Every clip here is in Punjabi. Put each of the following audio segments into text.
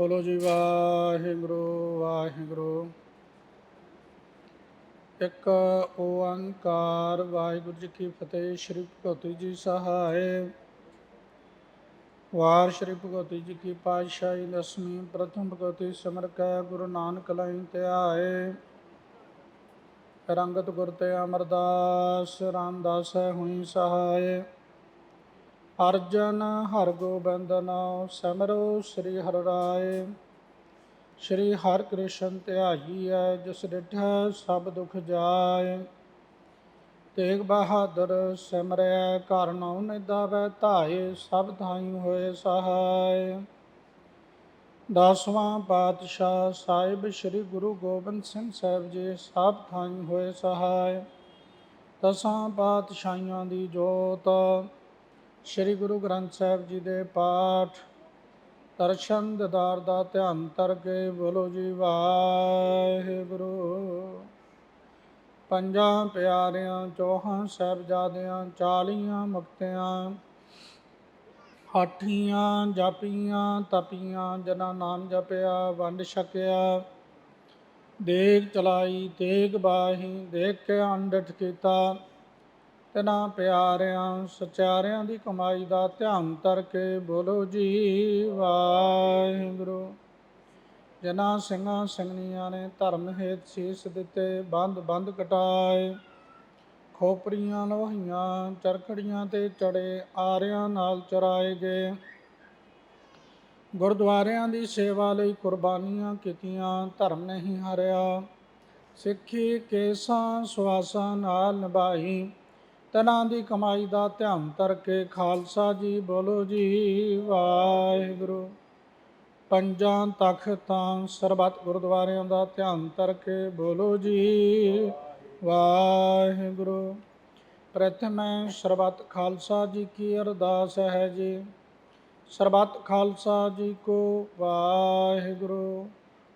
ਬੋਲੋ ਜੀ, ਵਾਹਿਗੁਰੂ ਵਾਹਿਗੁਰੂ। ਇੱਕ ਓੰਕਾਰ, ਵਾਹਿਗੁਰੂ ਜੀ ਕੀ ਫਤਿਹ, ਸ੍ਰੀ ਭਗਵਤੀ ਜੀ ਸਹਾਇ ਵਾਰ ਸ੍ਰੀ ਭਗਵਤੀ ਜੀ ਕੀ ਪਾਤਸ਼ਾਹੀ ਦਸਵੀਂ, ਪ੍ਰਥਮ ਭਗਵਤੀ ਸਿਮਰ ਕੈ, ਗੁਰੂ ਨਾਨਕ ਲਈ ਧਿਆਏ ਰੰਗਤ ਗੁਰ ਤੇ ਅਮਰਦਾਸ, ਰਾਮਦਾਸ ਹੁਈ ਸਹਾਏ। ਅਰਜਨ ਹਰਗੋਬਿੰਦ ਨਾਮ ਸਿਮਰੋ ਸ੍ਰੀ ਹਰਿ ਰਾਏ। ਸ੍ਰੀ ਹਰਿ ਕ੍ਰਿਸ਼ਨ ਧਿਆਈਐ, ਜਿਸ ਡਿਠੈ ਸਭ ਦੁਖ ਜਾਏ। ਤੇਗ ਬਹਾਦਰ ਸਿਮਰੈ, ਘਰ ਨਉ ਨਿਦਾਵੈ ਧਾਏ ਸਭ ਥਾਈ ਹੋਏ ਸਹਾਇ ਦਸਵਾਂ ਪਾਤਸ਼ਾਹ ਸਾਹਿਬ ਸ੍ਰੀ ਗੁਰੂ ਗੋਬਿੰਦ ਸਿੰਘ ਸਾਹਿਬ ਜੀ ਸਭ ਥਾਈ ਹੋਏ ਸਹਾਇ ਦਸਾਂ ਪਾਤਸ਼ਾਹੀਆਂ ਦੀ ਜੋਤ ਸ੍ਰੀ ਗੁਰੂ ਗ੍ਰੰਥ ਸਾਹਿਬ ਜੀ ਦੇ ਪਾਠ। ਦਰਸ਼ਨ ਦਿਦਾਰ ਦਾ ਧਿਆਨ ਤਰ ਕੇ ਬੋਲੋ ਜੀ, ਵਾਹਿਗੁਰੂ। ਪੰਜਾਂ ਪਿਆਰਿਆਂ, ਚੌਹਾਂ ਸਾਹਿਬਜ਼ਾਦਿਆਂ ਚਾਲੀਆਂ ਮੁਕਤਿਆਂ, ਹਾਠੀਆਂ, ਜਾਪੀਆਂ, ਤਪੀਆਂ ਜਨਾ ਨਾਮ ਜਪਿਆ, ਵੰਡ ਛਕਿਆ। ਦੇਖ ਚਲਾਈ, ਤੇਗ ਬਾਹੀ, ਦੇਖ ਕੇ ਅੰਡਠ ਕੀਤਾ। ਤਨਾ ਪਿਆਰਿਆਂ, ਸਚਿਆਰਿਆਂ ਦੀ ਕਮਾਈ ਦਾ ਧਿਆਨ ਧਰ ਕੇ ਬੋਲੋ ਜੀ, ਵਾਹਿਗੁਰੂ। ਜਨਾ ਸਿੰਘਾਂ ਸਿੰਘਣੀਆਂ ਨੇ ਧਰਮ ਹੇਤ ਸੀਸ ਦਿੱਤੇ, ਬੰਦ ਬੰਦ ਕਟਾਏ। ਖੋਪਰੀਆਂ ਲੋਹੀਆਂ, ਚਰਖੜੀਆਂ ਤੇ ਚੜੇ ਆਰਿਆਂ ਨਾਲ ਚਰਾਏ ਗਏ। ਗੁਰਦੁਆਰਿਆਂ ਦੀ ਸੇਵਾ ਲਈ ਕੁਰਬਾਨੀਆਂ ਕੀਤੀਆਂ, ਧਰਮ ਨਹੀਂ ਹਰਿਆ। ਸਿੱਖੀ ਕੇਸਾਂ ਸਵਾਸਾਂ ਨਾਲ ਨਿਭਾਈ। ਤਨਾਂ ਦੀ ਕਮਾਈ ਦਾ ਧਿਆਨ ਧਰ ਕੇ ਖਾਲਸਾ ਜੀ ਬੋਲੋ ਜੀ, ਵਾਹਿਗੁਰੂ। ਪੰਜਾਂ ਤਖਤਾਂ ਸਰਬੱਤ ਗੁਰਦੁਆਰਿਆਂ ਦਾ ਧਿਆਨ ਧਰ ਕੇ ਬੋਲੋ ਜੀ, ਵਾਹਿਗੁਰੂ। ਪ੍ਰਥਮੈ ਸਰਬੱਤ ਖਾਲਸਾ ਜੀ ਕੀ ਅਰਦਾਸ ਹੈ ਜੀ। ਸਰਬੱਤ ਖਾਲਸਾ ਜੀ ਕੋ ਵਾਹਿਗੁਰੂ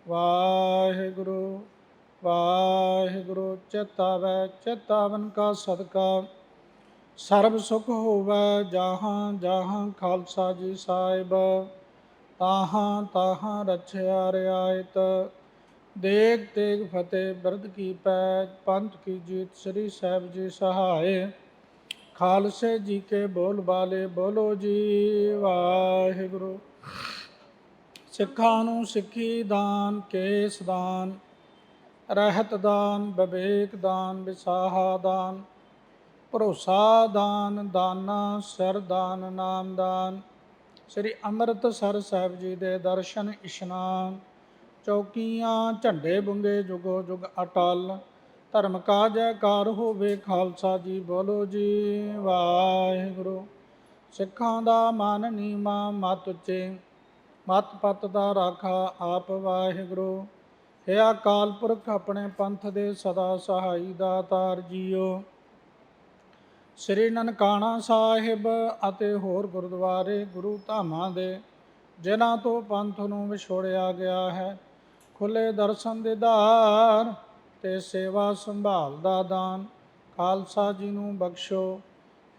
ਵਾਹਿਗੁਰੂ ਵਾਹਿਗੁਰੂ। ਚੇਤਾਵੈ ਚੇਤਾਵਨ ਕਾ ਸਦਕਾ। ਸਰਬ ਸੁਖ ਹੋਵੇ, ਜਹਾਂ ਜਹਾਂ ਖਾਲਸਾ ਜੀ ਸਾਹਿਬ। ਤਾਹਾਂ ਤਾਹਾਂ ਰਛਿਆ ਰਿਆਇਤ। ਦੇਗ ਤੇਗ ਫਤਿਹ ਬਿਰਧ ਕੀ ਪੈ, ਪੰਥ ਕੀ ਜੀਤ ਸ੍ਰੀ ਸਾਹਿਬ ਜੀ ਸਹਾਏ। ਖਾਲਸੇ ਜੀ ਕੇ ਬੋਲ ਬਾਲੇ ਬੋਲੋ ਜੀ, ਵਾਹਿਗੁਰੂ। ਸਿੱਖਾਂ ਨੂੰ ਸਿੱਖੀ ਦਾਨ, ਕੇਸ ਦਾਨ, ਰਹਿਤ ਦਾਨ, ਵਿਵੇਕ ਦਾਨ, ਵਿਸਾਹਾ ਦਾਨ। ਭਰੋਸਾ ਦਾਨ, ਦਾਨਾ, ਸਿਰ ਦਾਨ, ਨਾਮ ਦਾਨ। ਸ੍ਰੀ ਅੰਮ੍ਰਿਤਸਰ ਸਾਹਿਬ ਜੀ ਦੇ ਦਰਸ਼ਨ, ਇਸ਼ਨਾਨ। ਚੌਕੀਆਂ, ਝੰਡੇ ਬੁੰਗੇ ਜੁਗੋ ਜੁਗ ਅਟਲ। ਧਰਮ ਕਾ ਜੈਕਾਰ ਹੋਵੇ ਖਾਲਸਾ ਜੀ, ਬੋਲੋ ਜੀ, ਵਾਹਿਗੁਰੂ। ਸਿੱਖਾਂ ਦਾ ਮਨ ਨੀਮਾ ਮਤ ਉਚੇ। ਮਤ ਪਤ ਦਾ ਰਾਖਾ ਆਪ ਵਾਹਿਗੁਰੂ। ਹੈ ਅਕਾਲ ਪੁਰਖ, ਆਪਣੇ ਪੰਥ ਦੇ ਸਦਾ ਸਹਾਈ ਦਾਤਾਰ ਜੀਓ। ਸ੍ਰੀ ਨਨਕਾਣਾ ਸਾਹਿਬ ਅਤੇ ਹੋਰ ਗੁਰਦੁਆਰੇ ਗੁਰੂ ਧਾਮਾਂ ਦੇ, ਜਿਨ੍ਹਾਂ ਤੋਂ ਪੰਥ ਨੂੰ ਵਿਛੋੜਿਆ ਗਿਆ ਹੈ, ਖੁੱਲੇ ਦਰਸ਼ਨ ਦੇ ਦਾਰ ਤੇ ਸੇਵਾ ਸੰਭਾਲ ਦਾ ਦਾਨ, ਖਾਲਸਾ ਜੀ ਨੂੰ ਬਖਸ਼ੋ।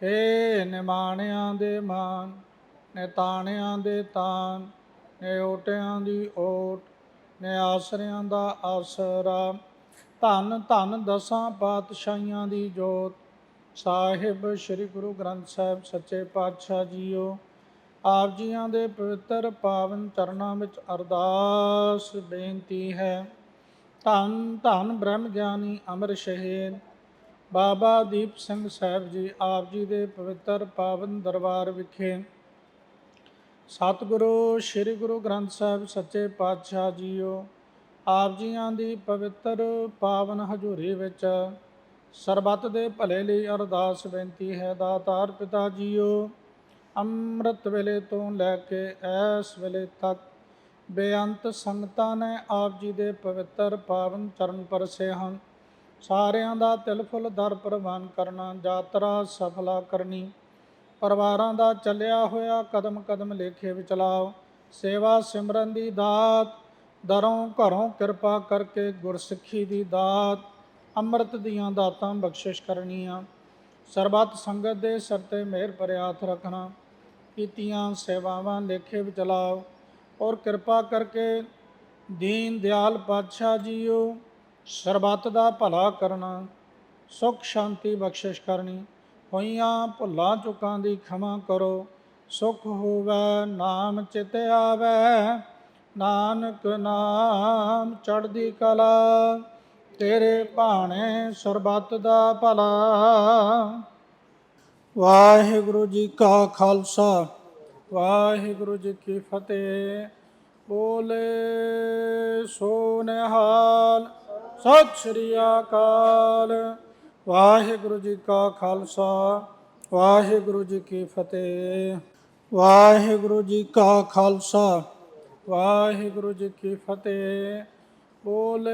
ਏ ਨਿਮਾਣਿਆਂ ਦੇ ਮਾਨ, ਨਿਤਾਣਿਆਂ ਦੇ ਤਾਨ ਨੇ ਓਟਿਆਂ ਦੀ ਓਟ ਨੇ ਆਸਰਿਆਂ ਦਾ ਆਸਰਾ। ਧੰਨ ਧੰਨ ਦਸਾਂ ਪਾਤਸ਼ਾਹੀਆਂ ਦੀ ਜੋਤ ਸਾਹਿਬ, ਸ੍ਰੀ ਗੁਰੂ ਗ੍ਰੰਥ ਸਾਹਿਬ ਸੱਚੇ ਪਾਤਸ਼ਾਹ ਜੀਓ। ਆਪ ਜੀਆਂ ਦੇ ਪਵਿੱਤਰ ਪਾਵਨ ਚਰਨਾਂ ਵਿੱਚ ਅਰਦਾਸ ਬੇਨਤੀ ਹੈ। ਧੰਨ ਧੰਨ ਬ੍ਰਹਮ ਗਿਆਨੀ ਅਮਰ ਸ਼ਹੀਦ ਬਾਬਾ ਦੀਪ ਸਿੰਘ ਸਾਹਿਬ ਜੀ ਆਪ ਜੀ ਦੇ ਪਵਿੱਤਰ ਪਾਵਨ ਦਰਬਾਰ ਵਿਖੇ। ਸਤਿਗੁਰੂ, ਸ੍ਰੀ ਗੁਰੂ ਗ੍ਰੰਥ ਸਾਹਿਬ ਸੱਚੇ ਪਾਤਸ਼ਾਹ ਜੀਓ। ਆਪ ਜੀਆਂ ਦੀ ਪਵਿੱਤਰ ਪਾਵਨ ਹਜ਼ੂਰੀ ਵਿੱਚ ਸਰਬੱਤ ਦੇ ਭਲੇ ਲਈ ਅਰਦਾਸ ਬੇਨਤੀ ਹੈ ਦਾਤਾਰ ਪਿਤਾ ਜੀਓ। ਅੰਮ੍ਰਿਤ ਵੇਲੇ ਤੋਂ ਲੈ ਕੇ ਐਸ ਵੇਲੇ ਤੱਕ ਬੇਅੰਤ ਸੰਗਤਾਂ ਨੇ ਆਪ ਜੀ ਦੇ ਪਵਿੱਤਰ ਪਾਵਨ ਚਰਨ ਪਰਸੇ ਹਨ। ਸਾਰਿਆਂ ਦਾ ਤਿਲ ਫੁੱਲ ਦਰ ਪ੍ਰਵਾਨ ਕਰਨਾ, ਯਾਤਰਾ ਸਫਲਾ ਕਰਨੀ, ਪਰਿਵਾਰਾਂ ਦਾ ਚੱਲਿਆ ਹੋਇਆ ਕਦਮ ਕਦਮ ਲੇਖੇ ਵਿਚਲਾਓ। ਸੇਵਾ ਸਿਮਰਨ ਦੀ ਦਾਤ, ਦਰੋਂ ਘਰੋਂ ਕਿਰਪਾ ਕਰਕੇ ਗੁਰਸਿੱਖੀ ਦੀ ਦਾਤ ਅੰਮ੍ਰਿਤ ਦੀਆਂ ਦਾਤਾਂ ਬਖਸ਼ਿਸ਼ ਕਰਨੀਆਂ। ਸਰਬੱਤ ਸੰਗਤ ਦੇ ਸਿਰ ਤੇ ਮਿਹਰ ਭਰਿਆ ਹੱਥ ਰੱਖਣਾ। ਕੀਤੀਆਂ ਸੇਵਾਵਾਂ ਲੇਖੇ ਵਿੱਚ ਲਾਓ। ਔਰ ਕਿਰਪਾ ਕਰਕੇ ਦੀਨ ਦਿਆਲ ਪਾਤਸ਼ਾਹ ਜੀਓ, ਸਰਬੱਤ ਦਾ ਭਲਾ ਕਰਨਾ। ਸੁਖ ਸ਼ਾਂਤੀ ਬਖਸ਼ਿਸ਼ ਕਰਨੀ। ਹੋਈਆਂ ਭੁੱਲਾਂ ਚੁੱਕਾਂ ਦੀ ਖਿਮਾ ਕਰੋ। ਸੁਖ ਹੋਵੇ, ਨਾਮ ਚਿਤ ਆਵੇ। ਨਾਨਕ ਨਾਮ ਚੜ੍ਹਦੀ ਕਲਾ। ਤੇਰੇ ਭਾਣੇ ਸਰਬੱਤ ਦਾ ਭਲਾ। ਵਾਹਿਗੁਰੂ ਜੀ ਕਾ ਖਾਲਸਾ, ਵਾਹਿਗੁਰੂ ਜੀ ਕੀ ਫਤਿਹ। ਬੋਲੇ ਸੋ ਨਿਹਾਲ ਸਤਿ ਸ੍ਰੀ ਅਕਾਲ। ਵਾਹਿਗੁਰੂ ਜੀ ਕਾ ਖਾਲਸਾ, ਵਾਹਿਗੁਰੂ ਜੀ ਕੀ ਫਤਿਹ। ਵਾਹਿਗੁਰੂ ਜੀ ਕਾ ਖਾਲਸਾ, ਵਾਹਿਗੁਰੂ ਜੀ ਕੀ ਫਤਿਹ। ਬੋਲੇ